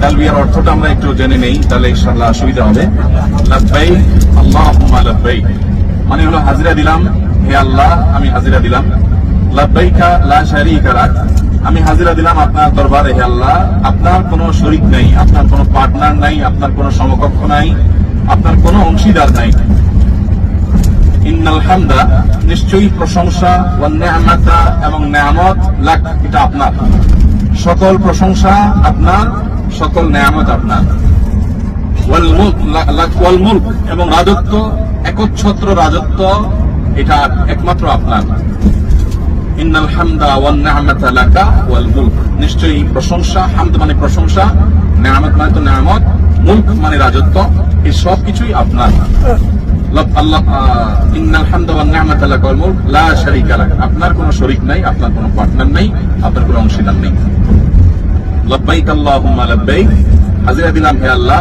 তালবিয়ার অর্থটা আমরা একটু জেনে নেই, তাহলে সুবিধা হবে। আল্লাহুম্মা মানে হলো হাজিরা দিলাম, হে আল্লাহ, আমি হাজিরা দিলাম। লা শারীকা লাক। আমি হাজিরা দিলাম আপনার দরবারে, হে আল্লাহ। আপনার কোনো শরিক নাই, আপনার কোনো পার্টনার নাই, আপনার কোনো সমকক্ষ নাই, আপনার কোনো অংশীদার নাই। ইন্নাল হামদা, নিশ্চয়ই প্রশংসা ওয়া নিআমাতা এবং নিয়ামত লাক, এটা আপনার। সকল প্রশংসা আপনার, সকল নিয়ামত আপনার। ওয়াল এবং রাজত্ব, একচ্ছত্র রাজত্ব, এটা একমাত্র আপনার। ইন্নাল হামদা ওয়ান নি'মাতা লাকা ওয়াল মুলক। নিশ্চয়ই প্রশংসা, হামদ মানে প্রশংসা, নিয়ামত মানে তো নিয়ামত, মুলক মানে রাজত্ব এই সব কিছুই আপনার। আপনার কোনো শরীক নাই, আপনার কোনো পার্টনার নাই, আপনার কোনো অংশীদার নেই। হাজিরা দিলাম হে আল্লাহ,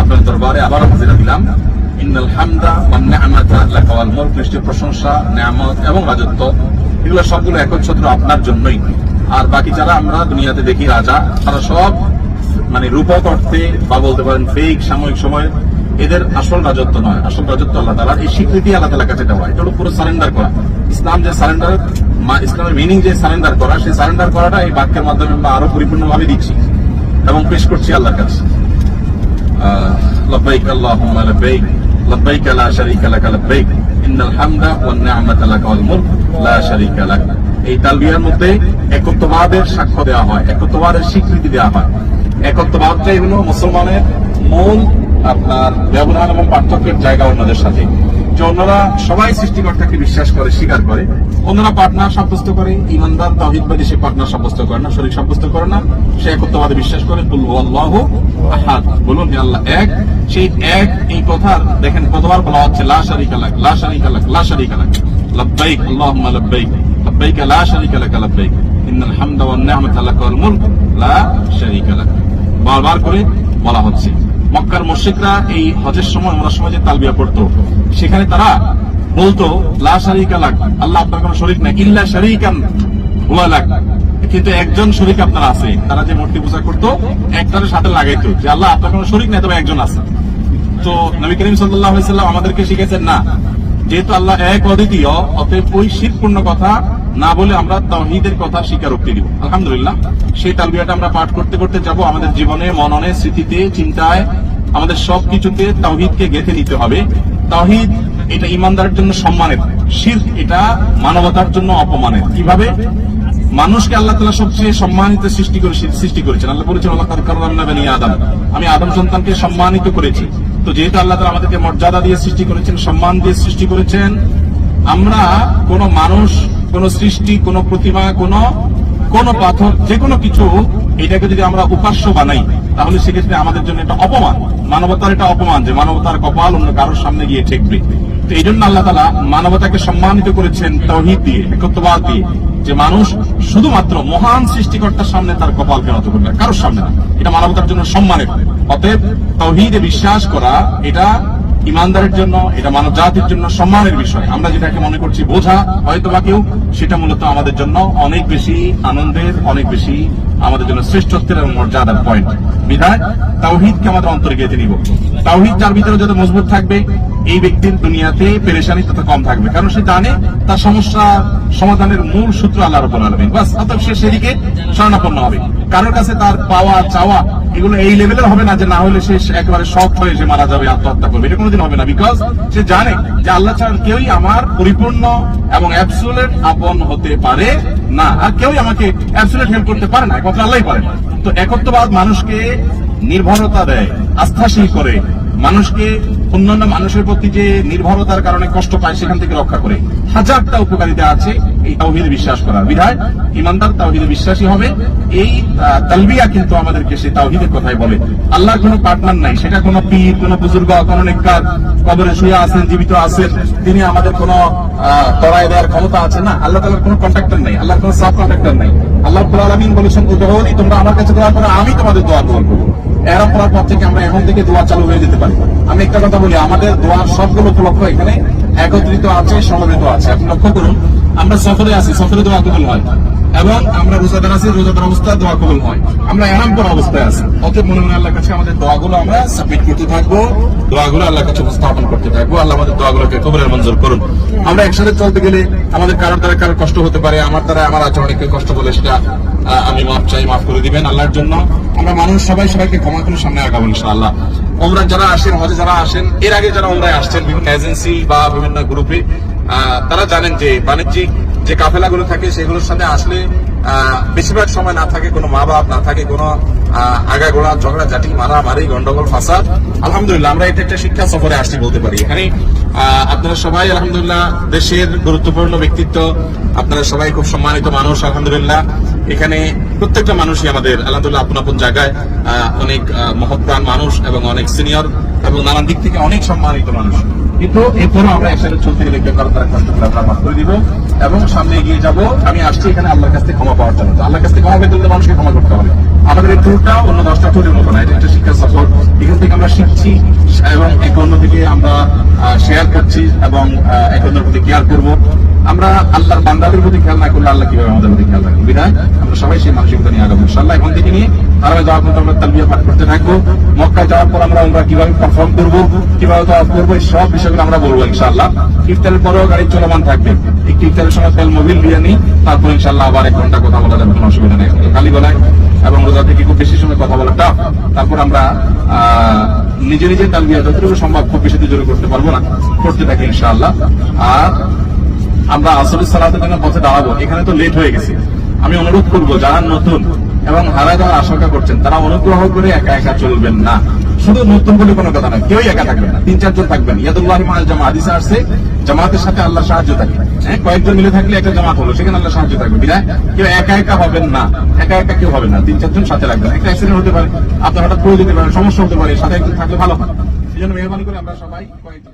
আপনার দরবারে আবার হাজিরা দিলাম। রাজত্ব। এগুলো সবগুলো একচ্ছত্র আপনার জন্যই। আর বাকি যারা আমরা দুনিয়াতে দেখি রাজা, তারা সব মানে রূপক অর্থে বা বলতে পারেন ফেক সাময়িক সময় এদের আসল রাজত্ব নয়। আসল রাজত্ব আল্লাহ তালার এই স্বীকৃতি আল্লাহ তালার কাছে দেওয়া এটা হলো পুরো সারেন্ডার করা। ইসলাম যে সারেন্ডার ইসলামের মিনিং যে সারেন্ডার করা, সেই সারেন্ডার করাটা এই বাক্যের মাধ্যমে আমরা আরও পরিপূর্ণভাবে দিচ্ছি এবং পেশ করছি আল্লাহর কাছে। লব্বাইক লব্বাইক লব্বাইক লব্বাইক, ইন্নাল হামদা ওয়ান লাক ওয়াল মুলক, লা এই তালবিয়ার মধ্যে একত্ববাদের সাক্ষ্য দেওয়া হয়, একত্ববাদের স্বীকৃতি দেওয়া হয়। একত্ববাদটাই হলো মুসলমানের মূল আপনার ব্যবধান এবং পার্থক্যের জায়গা অন্যদের সাথে। যে অন্যরা সবাই সৃষ্টিকর্তাকে বিশ্বাস করে, স্বীকার করে, অন্যরা পার্টনার সাব্যস্ত করে, ইমানদার, তাহিদবাদী সে পার্টনার সাব্যস্ত করে না, শরীর সাব্যস্ত করে না, সে একত্ববাদে বিশ্বাস করে আল্লাহ বলুন আল্লাহ, এক, সেই এক, এই কথা দেখেন, কতবার বলা হচ্ছে, লা শারিকা লাক, লা শারিকা লাক, লা শারিকা লাক। লাব্বাইক, আল্লাহুম্মা লাব্বাইক লাব্বাইক লা শারিকা লাক, লাব্বাইক। ইন্নাল হামদা ওয়ান নি'মাতা লাক ওয়াল মুলক, লা শারিকা লাক। বারবার করে বলা হচ্ছে। মক্কার মুশরিকরা এই হজের সময় ওমরার সময় যে তালবিয়া পড়তো সেখানে তারা বলতো, লা আল্লাহ আপনার কোনো শরীক নাই। ইল্লা শারিকান কিন্তু একজন শরীক আপনার আছে, তারা যে মূর্তি পূজা করতো একটার সাথে লাগাইতো যে, আল্লাহ, আপনার কোনো শরীক নাই, তবে একজন আছে। তো নবী করিম সাল্লাম আমাদেরকে শিখেছেন না, যেহেতু আল্লাহ এক অদ্বিতীয়, অতএব ওই শীতপূর্ণ কথা না বলে আমরা তাওহীদের কথা স্বীকারোক্তি দিব। আলহামদুলিল্লাহ, সেই তালবিয়াটা আমরা পাঠ করতে করতে যাব। আমাদের জীবনে, মননে, স্মৃতিতে, চিন্তায়, আমাদের সব কিছুতে তাওহীদকে গেঁথে নিতে হবে। তাওহীদ এটা ইমানদারের জন্য সম্মানের শির এটা মানবতার জন্য অপমানের। কীভাবে? মানুষকে আল্লাহ তালা সবচেয়ে সম্মানিত সৃষ্টি করে সৃষ্টি করেছেন। আল্লাহ বলেছেন আল্লাহ বানি আদম। আমি আদম সন্তানকে সম্মানিত করেছি। তো যেহেতু আল্লাহ তালা আমাদেরকে মর্যাদা দিয়ে সৃষ্টি করেছেন, সম্মান দিয়ে সৃষ্টি করেছেন, আমরা কোন মানুষ কোন সৃষ্টি, কোন প্রতিমা, কোন কোন পাথর যে কোনো কিছু এটাকে যদি আমরা উপাস্য বানাই, তাহলে সেক্ষেত্রে আমাদের জন্য এটা অপমান। মানবতার এটা অপমান যে মানবতার কপাল অন্য কারোর সামনে গিয়ে ঠেকবে। তো এই জন্য আল্লাহ তালা মানবতাকে সম্মানিত করেছেন, তৌহিদ দিয়ে, একত্ববাদ দিয়ে, যে মানুষ শুধুমাত্র মহান সৃষ্টিকর্তার সামনে তার কপালকে নত করবে, কারোর সামনে এটা মানবতার জন্য সম্মানের। অতএব তৌহিদে বিশ্বাস করা, এটা ইমানদারের জন্য, এটা মানব জাতির জন্য সম্মানের বিষয়। আমরা যেটাকে মনে করছি বোঝা হয়তো বা কেউ, সেটা মূলত আমাদের জন্য অনেক বেশি আনন্দের, অনেক বেশি আমাদের জন্য শ্রেষ্ঠত্বের এবং মর্যাদার পয়েন্ট বিধায়, তাওহিদকে আমাদের অন্তরে গেঁথে নিব। তাওহিদ যার ভিতরে যত মজবুত থাকবে, এই ব্যক্তির দুনিয়াতে পেরেশানি তত কম থাকবে। কারণ সে জানে, তার সমস্যা সমাধানের মূল সূত্র আল্লাহ রব্বুল আলামিন। বাস, অতএব সে সেদিকে শরণাপন্ন হবে। কারোর কাছে তার পাওয়া, চাওয়া এগুলো এই লেভেলের হবে না যে না হলে সে একেবারে শখ হয়ে সে মারা যাবে, আত্মহত্যা করবে। এটা কোনোদিন হবে না বিকজ সে জানে যে আল্লাহ ছাড়া কেউই আমার পরিপূর্ণ এবং অ্যাবসুলেট আপন হতে পারে না। আর কেউই আমাকে অ্যাবসুলেট হেল্প করতে পারে না, একমাত্র আল্লাহই পারে তো একত্ববাদ মানুষকে নির্ভরতা দেয়, আস্থাশীল করে। মানুষকে অন্যান্য মানুষের প্রতি যে নির্ভরতার কারণে কষ্ট পায়, সেখান থেকে রক্ষা করে। হাজারটা উপকারিতা আছে। এই তাওহিদে বিশ্বাস করার বিধায় ইমানদার তাওহিদে বিশ্বাসী হবে। এই তালবিয়া কিন্তু আমাদেরকে সেই তাওহিদের কথাই বলে। আল্লাহর কোনো পার্টনার নাই, সেটা কোনো পীর, কোনো বুজুর্গ, কোনো নেককার, কবরে শুয়ে আছেন, জীবিত আছেন, তিনি আমাদের কোনো তরায় দেওয়ার ক্ষমতা আছে না। আল্লাহ তালার কোনো কন্ট্রাক্টর নাই, আল্লাহর কোনো সাব কন্ট্রাক্টর নাই। আল্লাহ আলমিন বলেছেন, উদাহরণই তোমরা আমার কাছে দোয়া করো, আমি তোমাদের দোয়া করব। এরা পড়ার পর থেকে আমরা এখন থেকে দোয়া চালু হয়ে যেতে পারি। আমি একটা কথা বলি, আমাদের দোয়ার সবগুলো উপলক্ষ এখানে একত্রিত আছে, সমবেত আছে। আপনি লক্ষ্য করুন, আমরা সফরে আছি, সফরে দোয়া কবুল হয়। এবং আমরা রোজাদার আছি, রোজাদার অবস্থায় দোয়া কবুল হয়। আমরা এরাম করা অবস্থায় আছি। অতএব মনে মনে আল্লাহর কাছে আমাদের দোয়াগুলো আমরা সাবমিট করতে থাকব। দোয়াগুলো আল্লাহর কাছে উপস্থাপন করতে থাকব। আল্লাহ আমাদের দোয়াগুলোকে কবুলের মঞ্জুর করুন। আমরা একসাথে চলতে গেলে আমাদের কারোর দ্বারা কারোর কষ্ট হতে পারে, আমার দ্বারা, আমার আচরণে কেউ কষ্ট বলে সেটা আমি মাফ চাই, মাফ করে দিবেন আল্লাহর জন্য। আমরা মানুষ সবাই সবাইকে ক্ষমা করে সামনে আগাবো ইনশাআল্লাহ। ওমরা যারা আসেন, হজে যারা আসেন, এর আগে যারা ওমরায় আসছেন, বিভিন্ন এজেন্সি বা বিভিন্ন গ্রুপে তারা জানেন যে বাণিজ্যিক যে কাফেলাগুলো থাকে, সেগুলোর সাথে আসলে বেশিরভাগ সময় না থাকে কোনো মা বাপ না থাকে কোনো আহ, আগাগোড়া ঝগড়া জাটি মারামারি গন্ডগোল ফাসাদ। আলহামদুলিল্লাহ আমরা এটা একটা শিক্ষা সফরে আসছি বলতে পারি। এখানে আপনারা সবাই আলহামদুলিল্লাহ দেশের গুরুত্বপূর্ণ ব্যক্তিত্ব। আপনারা সবাই খুব সম্মানিত মানুষ আলহামদুলিল্লাহ। এখানে প্রত্যেকটা মানুষই আমাদের আলহামদুলিল্লাহ আপন আপন জায়গায় অনেক মহৎপ্রাণ মানুষ এবং অনেক সিনিয়র এবং নানান দিক থেকে অনেক সম্মানিত মানুষ। কিন্তু এরপরও আমরা একসাথে চলতে গেলে কেউ কারও তারা কষ্ট করে আমরা মাফ করে দিব। এবং সামনে এগিয়ে যাব। আমি আসছি এখানে আল্লাহর কাছ থেকে ক্ষমা পাওয়ার জন্য। আল্লাহর কাছ থেকে ক্ষমা পেতে হলে মানুষকে ক্ষমা করতে হবে। আমাদের এই ট্যুরটা অন্য দশটা ট্যুরের মতো না, এটা একটা শিক্ষা সফর এখান থেকে আমরা শিখছি এবং একে অন্যদিকে আমরা শেয়ার করছি এবং একে অন্যের প্রতি কেয়ার করব। আমরা আল্লাহর বান্দাদের প্রতি খেয়াল না করলে আল্লাহ কীভাবে আমাদের প্রতি খেয়াল রাখবে? বিধায় আমরা সবাই সেই মানসিকতা নিয়ে আগাবো। ইনশাআল্লাহ, এখন থেকে নিয়ে তারা যাওয়ার পর আমরা তালবিয়া পাঠ করতে থাকব। মক্কা যাওয়ার পর আমরা আমরা কীভাবে পারফর্ম করব, কীভাবে তো করব, এই সব বিষয়গুলো আমরা বলব ইনশাআল্লাহ। ইফতারের পরেও গাড়ি চলমান থাকবে। একটু ইফতারের সময় তেল মোবিল দিয়ে নিই তারপর ইনশাআল্লাহ আবার এক ঘণ্টা কথা বলা যাবে কোনো অসুবিধা নেই। খালি গলায় এবং রোজা থেকে খুব বেশি সময় কথা বলা টাফ তারপর আমরা নিজে নিজে তালবিয়া যতটুকু সম্ভব খুব বেশি জোরে করতে পারব না। করতে থাকি ইনশাআল্লাহ। আর আমরা আসরের সালাতের জন্য পথে দাঁড়াবো। এখানে তো লেট হয়ে গেছে। আমি অনুরোধ করব, যারা নতুন এবং হারা যাওয়ার আশঙ্কা করছেন, তারা অনুগ্রহ করে একা একা চলবেন না। শুধু নতুন বলে কোনো কথা নয়, কেউই একা থাকবেন না। তিন চারজন থাকবেন। ইয়াদুল্লাহ মাল জামা হাদিসে আসছে, জামাতের সাথে আল্লাহ সাহায্য থাকে কয়েকজন মিলে থাকলে একটা জমা হলো সেখানে আল্লাহ সাহায্য থাকবে। বিদায়। কেউ একা একা হবেন না, একা একা কেউ হবেন না, তিন, চারজন সাথে রাখবেন একটা অ্যাক্সিডেন্ট হতে পারে, আপনার হঠাৎ পড়ে যেতে পারে, সমস্যা হতে পারে, সাথে একজন থাকলে ভালো হয়। সেই জন্য মেহরবানি করে আমরা সবাই কয়েকজন